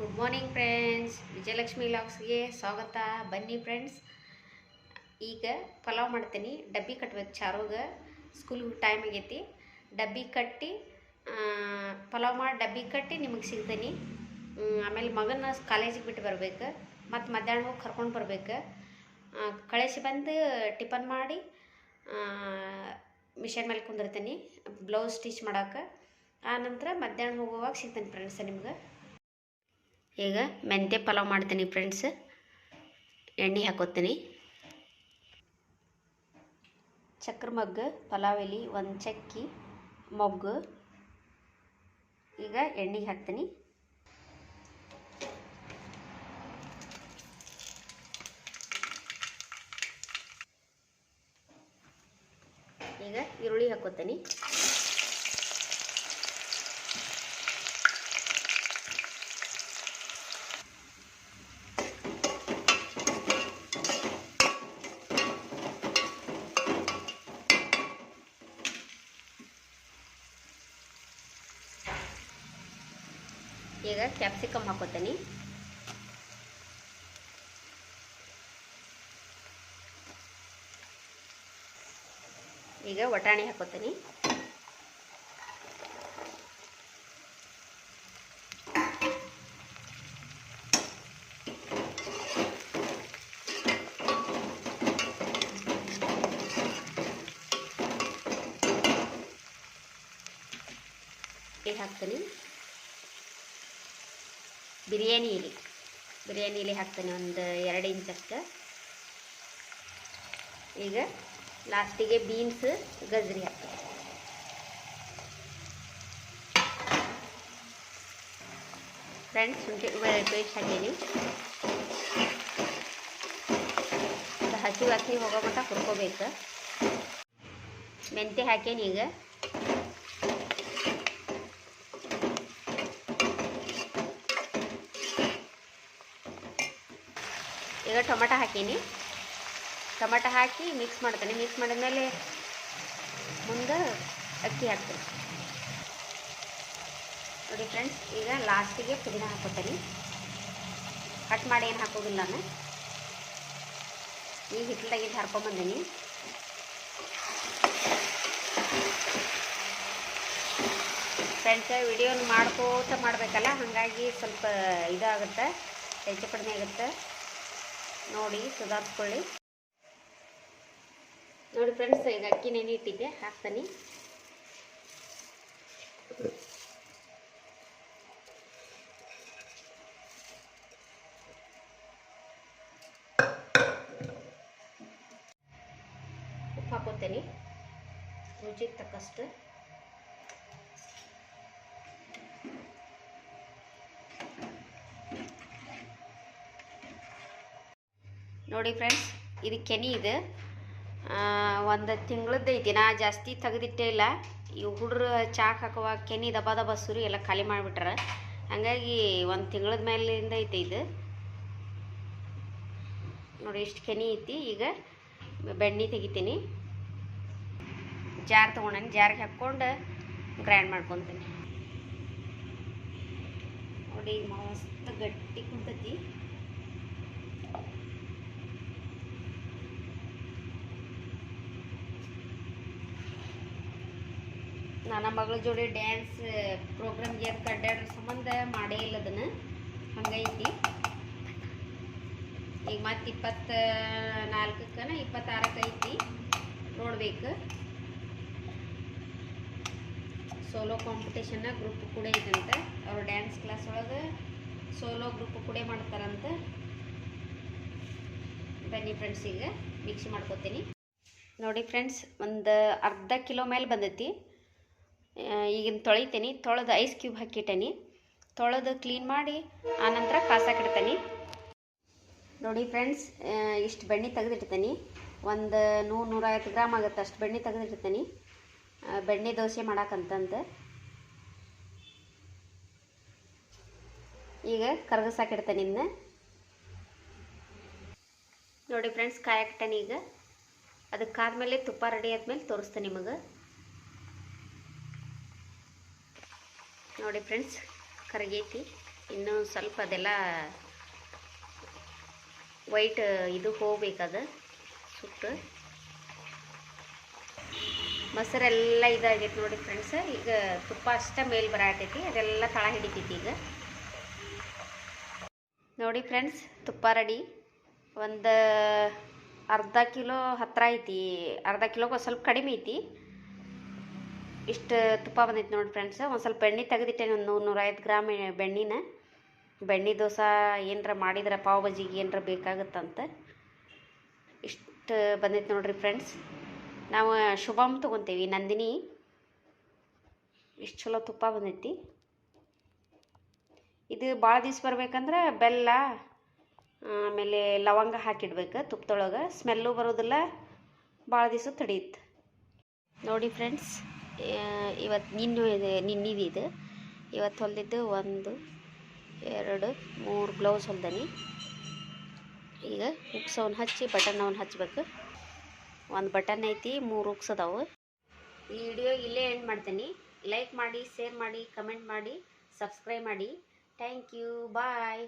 Good morning friends Vijayalakshmi ಲಾಕ್ಸ್ಗೆ ಸ್ವಾಗತ. ಬನ್ನಿ ಫ್ರೆಂಡ್ಸ್ ಈಗ ಪಲಾವ್ ಮಾಡ್ತೀನಿ. ಡಬ್ಬಿ ಕಟ್ಬೇಕು ಚಾರೋಗ. ಸ್ಕೂಲ್ ಟೈಮ್ ಆಗೈತಿ. ಡಬ್ಬಿ ಕಟ್ಟಿ ಪಲಾವ್ ಮಾಡಿ, ಡಬ್ಬಿ ಕಟ್ಟಿ ನಿಮಗೆ ಸಿಗ್ತೀನಿ. ಆಮೇಲೆ ಮಗನ ಕಾಲೇಜಿಗೆ ಬಿಟ್ಟು ಬರ್ಬೇಕು. ಮತ್ತು ಮಧ್ಯಾಹ್ನ ಹೋಗಿ ಕರ್ಕೊಂಡು ಬರ್ಬೇಕು. ಕಳಿಸಿ ಬಂದು ಟಿಫನ್ ಮಾಡಿ ಮಿಷನ್ ಮೇಲೆ ಕುಂದಿರ್ತೀನಿ. ಬ್ಲೌಸ್ ಸ್ಟಿಚ್ ಮಾಡೋಕೆ. ಆನಂತರ ನಂತರ ಮಧ್ಯಾಹ್ನ ಹೋಗುವಾಗ ಸಿಗ್ತೀನಿ ಫ್ರೆಂಡ್ಸ್ ನಿಮ್ಗೆ. ಈಗ ಮೆಂತ್ಯ ಪಲಾವ್ ಮಾಡ್ತೀನಿ ಫ್ರೆಂಡ್ಸ್ ಎಣ್ಣೆ ಹಾಕೋತೀನಿ. ಚಕ್ರ ಮಗ್ಗು ಪಲಾವ್ ಎಲೆ ಒಂದು ಚಕ್ಕಿ ಮೊಗ್ಗು. ಈಗ ಎಣ್ಣೆಗೆ ಹಾಕ್ತೀನಿ. ಈಗ ಈರುಳ್ಳಿ ಹಾಕೋತೀನಿ. ಈಗ ಕ್ಯಾಪ್ಸಿಕಮ್ ಹಾಕೋತೀನಿ. ಈಗ ವಟಾಣಿ ಹಾಕೋತೀನಿ. ಹಾಕ್ತೀನಿ. ಬಿರಿಯಾನಿ ಎಲೆ ಬಿರಿಯಾನಿ ಎಲೆ ಹಾಕ್ತೀನಿ ಒಂದು ಎರಡು ಇಂಚಷ್ಟು ಈಗ ಲಾಸ್ಟಿಗೆ ಬೀನ್ಸ್ ಗಜ್ರಿ ಹಾಕ್ತೀನಿ ಫ್ರೆಂಡ್ಸ್ ಶುಂಠಿ ಪೇಸ್ಟ್ ಹಾಕೀನಿ ಅದು ಹಸಿ ವಾಸನೆ ಹೋಗೋ ಮಟ್ಟ ಹುರ್ಕೋಬೇಕು ಮೆಂತ್ಯ ಹಾಕೇನಿ ಈಗ ಟೊಮೆಟೊ ಹಾಕೀನಿ. ಟೊಮೆಟೊ ಹಾಕಿ ಮಿಕ್ಸ್ ಮಾಡ್ತೀನಿ. ಮಿಕ್ಸ್ ಮಾಡಿದ್ಮೇಲೆ ಮುಂದೆ ಅಕ್ಕಿ ಹಾಕ್ತೀನಿ. ನೋಡಿ ಫ್ರೆಂಡ್ಸ್ ಈಗ ಲಾಸ್ಟಿಗೆ ಪುದೀನ ಹಾಕೋತೀನಿ ಕಟ್ ಮಾಡಿ ಏನು ಹಾಕೋದಿಲ್ಲ ನಾನು. ಈಗ ಹಿತ್ತಲಾಗಿದ್ದು ಹರ್ಕೊಂಬಂದೀನಿ ಫ್ರೆಂಡ್ಸ್ ವಿಡಿಯೋನ ಮಾಡ್ಕೋತ ಮಾಡಬೇಕಲ್ಲ? ಹಾಗಾಗಿ ಸ್ವಲ್ಪ ಇದಾಗುತ್ತೆ, ಹೆಚ್ಚು ಕಡಿಮೆ ಆಗುತ್ತೆ. ನೋಡಿ ಸುಧಾರಿಸ್ಕೊಳ್ಳಿ. ನೋಡಿ ಫ್ರೆಂಡ್ಸ್ ಈಗ ಅಕ್ಕಿ ನೆನೆ ಇಟ್ಟಿದ್ದೆ ಹಾಕ್ತೀನಿ. ಉಪ್ಪು ಹಾಕೋತೀನಿ ರುಚಿಗೆ ತಕ್ಕಷ್ಟು. ನೋಡಿ ಫ್ರೆಂಡ್ಸ್, ಇದು ಕೆನಿ ಇದು. ಒಂದು ತಿಂಗಳದ್ದು ಐತಿ. ನಾ ಜಾಸ್ತಿ ತೆಗೆದಿಟ್ಟೇ ಇಲ್ಲ. ಈ ಹುಡ್ರು ಚಾಕ್ ಹಾಕುವಾಗ ಕೆನಿ ದಬ ದಬ ಸುರಿ ಎಲ್ಲ ಖಾಲಿ ಮಾಡಿಬಿಟ್ರ. ಹಾಗಾಗಿ ಒಂದು ತಿಂಗಳದ ಮೇಲಿಂದ ಐತೆ ಇದು. ನೋಡಿ ಇಷ್ಟು ಕೆನಿ ಐತಿ. ಈಗ ಬೆಣ್ಣೆ ತೆಗಿತೀನಿ. ಜಾರ್ ತೊಗೊಂಡಿ ಜಾರ್ಗೆ ಹಾಕ್ಕೊಂಡು ಗ್ರೈಂಡ್ ಮಾಡ್ಕೊತೀನಿ. ನೋಡಿ, ಮಸ್ತ್ ಗಟ್ಟಿ ಕುಂತೈತಿ. ನನ್ನ ಮಗಳ ಜೋಡಿ ಡ್ಯಾನ್ಸ್ ಪ್ರೋಗ್ರಾಮ್ಗೆ ಏನು ಕಡ್ಡಾಡ್ರ ಸಂಬಂಧ ಮಾಡೇ ಇಲ್ಲ ಅದನ್ನು. ಹಂಗೈತಿ. ಈಗ ಮತ್ತೆ ಇಪ್ಪತ್ತ ನಾಲ್ಕಕ್ಕನ ಇಪ್ಪತ್ತಾರಕ್ಕೆ ಐತಿ. ನೋಡ್ಬೇಕು. ಸೋಲೋ ಕಾಂಪಿಟೇಷನ್ನ ಗ್ರೂಪ್ ಕೂಡ ಇದಂತೆ. ಅವ್ರು ಡ್ಯಾನ್ಸ್ ಕ್ಲಾಸ್ ಒಳಗೆ ಸೋಲೋ ಗ್ರೂಪ್ ಕೂಡ ಮಾಡ್ತಾರಂತೆ. ಬನ್ನಿ ಫ್ರೆಂಡ್ಸ್ ಈಗ. ಮಿಕ್ಸ್ ಮಾಡ್ಕೋತೀನಿ. ನೋಡಿ ಫ್ರೆಂಡ್ಸ್ ಒಂದು ಅರ್ಧ ಕಿಲೋ ಮೇಲೆ ಬಂದೈತಿ. ಈಗಿನ ತೊಳಿತೀನಿ, ತೊಳೆದು ಐಸ್ ಕ್ಯೂಬ್ ಹಾಕಿಟ್ಟೇನಿ. ತೊಳೆದು ಕ್ಲೀನ್ ಮಾಡಿ ಆನಂತರ ಕಾಸಾಕಿಡ್ತೀನಿ ನೋಡಿ ಫ್ರೆಂಡ್ಸ್ ಇಷ್ಟು ಬೆಣ್ಣೆ ತೆಗೆದಿಡ್ತೀನಿ ಒಂದು ನೂರು, ನೂರೈವತ್ತು ಗ್ರಾಮ್ ಆಗುತ್ತೆ ಅಷ್ಟು ಬೆಣ್ಣೆ ತೆಗೆದಿಡ್ತೀನಿ ಬೆಣ್ಣೆ ದೋಸೆ ಮಾಡಕ್ಕಂತಂದು ಈಗ ಕರ್ಗಸಾಕಿಡ್ತೇನೆ ಇನ್ನು ನೋಡಿ ಫ್ರೆಂಡ್ಸ್ ಕಾಯಕ್ಟೇನೆ ಈಗ. ಅದಕ್ಕಾದ್ಮೇಲೆ ತುಪ್ಪ ರೆಡಿ ಆದ್ಮೇಲೆ ತೋರಿಸ್ತೇನೆ ನಿಮಗೆ. ನೋಡಿ ಫ್ರೆಂಡ್ಸ್, ಕರಗೈತಿ. ಇನ್ನೂ ಸ್ವಲ್ಪ ಅದೆಲ್ಲ ವೈಟ್ ಇದು ಹೋಗ್ಬೇಕದು, ಸುಟ್ಟು. ಮೊಸರೆಲ್ಲ ಇದಾಗೈತೆ ನೋಡಿ ಫ್ರೆಂಡ್ಸ್, ಈಗ ತುಪ್ಪ ಅಷ್ಟೇ ಮೇಲೆ ಬರಾತೈತಿ ಅದೆಲ್ಲ ತಳ ಹಿಡಿತೈತಿ ಈಗ. ನೋಡಿ ಫ್ರೆಂಡ್ಸ್, ತುಪ್ಪ ರೆಡಿ. ಒಂದು ಅರ್ಧ ಕಿಲೋ ಹತ್ತಿರ ಐತಿ, ಅರ್ಧ ಕಿಲೋಗೆ ಸ್ವಲ್ಪ ಕಡಿಮೆ ಐತಿ. ಇಷ್ಟು ತುಪ್ಪ ಬಂದಿತ್ತು ನೋಡಿ ಫ್ರೆಂಡ್ಸ್ ಒಂದು ಸ್ವಲ್ಪ ಬೆಣ್ಣೆ ತೆಗೆದಿಟ್ಟೇನೆ ಒಂದು ನೂರು, ನೂರೈವತ್ತು ಗ್ರಾಮ್ ಬೆಣ್ಣೆನ. ಬೆಣ್ಣೆ ದೋಸೆ ಏನರ ಮಾಡಿದ್ರೆ, ಪಾವ್ ಬಜಿಗೆ ಏನರ ಬೇಕಾಗುತ್ತಂತ. ಇಷ್ಟು ಬಂದೈತೆ ನೋಡಿರಿ ಫ್ರೆಂಡ್ಸ್ ನಾವು ಶುಭಮ್ ತೊಗೊತೀವಿ, ನಂದಿನಿ. ಇಷ್ಟು ಚಲೋ ತುಪ್ಪ ಬಂದೈತಿ. ಇದು ಭಾಳ ದಿವ್ಸ ಬರ್ಬೇಕಂದ್ರೆ ಬೆಲ್ಲ, ಆಮೇಲೆ ಲವಂಗ ಹಾಕಿಡ್ಬೇಕು ತುಪ್ಪದೊಳಗೆ ಸ್ಮೆಲ್ಲು ಬರೋದಿಲ್ಲ ಭಾಳ ದಿವಸ ತಡೆಯುತ್ತೆ ನೋಡಿ ಫ್ರೆಂಡ್ಸ್ ಇವತ್ತು ನಿನ್ನಿದು ಇದು ಇವತ್ತು ಹೊಲ್ದಿದ್ದು ಒಂದು, ಎರಡು, ಮೂರು ಬ್ಲೌಸ್ ಹೊಲ್ದನಿ. ಈಗ ಉಕ್ಸವನ್ನ ಹಚ್ಚಿ ಬಟನ್ ಅವನ್ನ ಹಚ್ಬೇಕು. ಒಂದು ಬಟನ್ ಐತಿ, ಮೂರು ಉಕ್ಸ್ ಅದಾವು ಈ ವಿಡಿಯೋ ಇಲ್ಲೇ ಎಂಡ್ ಮಾಡ್ತೀನಿ. ಲೈಕ್ ಮಾಡಿ ಶೇರ್ ಮಾಡಿ ಕಮೆಂಟ್ ಮಾಡಿ ಸಬ್ಸ್ಕ್ರೈಬ್ ಮಾಡಿ. Thank you bye